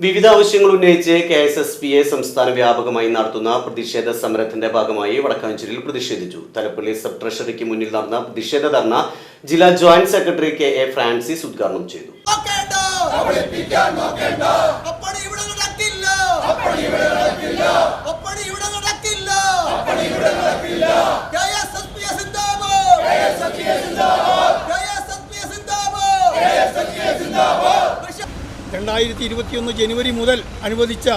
വിവിധ ആവശ്യങ്ങൾ ഉന്നയിച്ച് K S S P A സംസ്ഥാന വ്യാപകമായി നടത്തുന്ന പ്രതിഷേധ സമരത്തിന്റെ ഭാഗമായി വടക്കാഞ്ചേരിയിൽ പ്രതിഷേധിച്ചു. തലപ്പള്ളി സബ് ട്രഷറിക്ക് മുന്നിൽ നടന്ന പ്രതിഷേധ ധർണ ജില്ലാ joint secretary K A Francis ഉദ്ഘാടനം ചെയ്തു. രണ്ടായിരത്തി ഇരുപത്തിയൊന്ന് ജനുവരി മുതൽ അനുവദിച്ച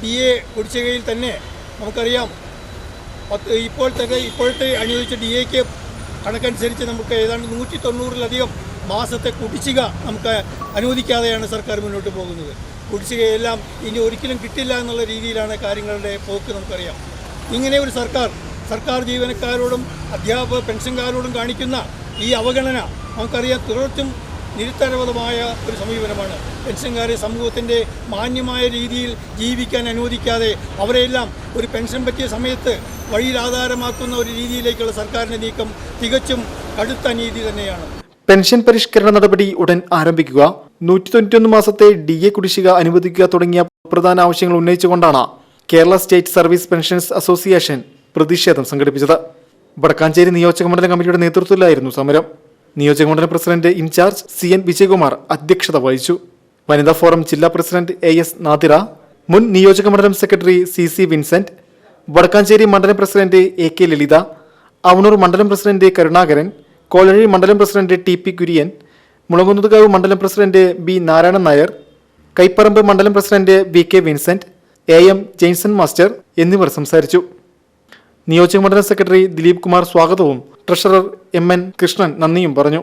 ഡി എ കുടിശ്ശികയിൽ തന്നെ നമുക്കറിയാം. പത്ത് ഇപ്പോഴത്തെ ഇപ്പോഴത്തെ അനുവദിച്ച ഡി എക്ക് കണക്കനുസരിച്ച് നമുക്ക് ഏതാണ്ട് നൂറ്റി തൊണ്ണൂറിലധികം മാസത്തെ കുടിശ്ശിക നമുക്ക് അനുവദിക്കാതെയാണ് സർക്കാർ മുന്നോട്ട് പോകുന്നത്. കുടിശ്ശികയെല്ലാം ഇനി ഒരിക്കലും കിട്ടില്ല എന്നുള്ള രീതിയിലാണ് കാര്യങ്ങളുടെ പോക്ക് നമുക്കറിയാം. ഇങ്ങനെ ഒരു സർക്കാർ സർക്കാർ ജീവനക്കാരോടും അധ്യാപക പെൻഷൻകാരോടും കാണിക്കുന്ന ഈ അവഗണന നമുക്കറിയാം തീർത്തും നിരുത്തരവതമായ ഒരു സമീപനമാണ്. പെൻഷൻകാരെ സമൂഹത്തിന്റെ മാന്യമായ രീതിയിൽ ജീവിക്കാൻ അനുവദിക്കാതെ അവരെല്ലാം ഒരു പെൻഷൻ പറ്റിയ സമയത്ത് വഴിയിൽ ആധാരമാക്കുന്ന ഒരു രീതിയിലേക്കുള്ള സർക്കാരിന്റെ നീക്കം തികച്ചും കടുത്ത നീതി തന്നെയാണ്. പെൻഷൻ പരിഷ്കരണ നടപടി ഉടൻ ആരംഭിക്കുക. നൂറ്റി തൊണ്ണൂറ്റൊന്ന് മാസത്തെ ഡി എ കുടിശ്ശിക അനുവദിക്കുക തുടങ്ങിയ പ്രധാന ആവശ്യങ്ങൾ ഉന്നയിച്ചുകൊണ്ടാണ് Kerala state service pensions association പ്രതിഷേധം സംഘടിപ്പിച്ചത്. വടക്കാഞ്ചേരി നിയോജക മണ്ഡലം കമ്മിറ്റിയുടെ നേതൃത്വത്തിലായിരുന്നു സമരം. നിയോജകമണ്ഡലം president in charge C N Vijayakumar അധ്യക്ഷത വഹിച്ചു. വനിതാ ഫോറം ജില്ലാ പ്രസിഡന്റ് എ എസ് നാദിറ മുൻ നിയോജകമണ്ഡലം secretary C C Vincent Vadakkanchery മണ്ഡലം president A K Lalitha Avanur മണ്ഡലം പ്രസിഡന്റ് കരുണാകരൻ കോലഴി മണ്ഡലം president T P Kurian Mulankunnathukavu മണ്ഡലം പ്രസിഡന്റ് ബി നാരായണൻ നായർ കൈപ്പറമ്പ് മണ്ഡലം president V K Vincent A M Jainson master എന്നിവർ സംസാരിച്ചു. നിയോജകമണ്ഡലം സെക്രട്ടറി ദിലീപ് കുമാർ സ്വാഗതവും ട്രഷറർ എം എൻ കൃഷ്ണൻ നന്ദിയും പറഞ്ഞു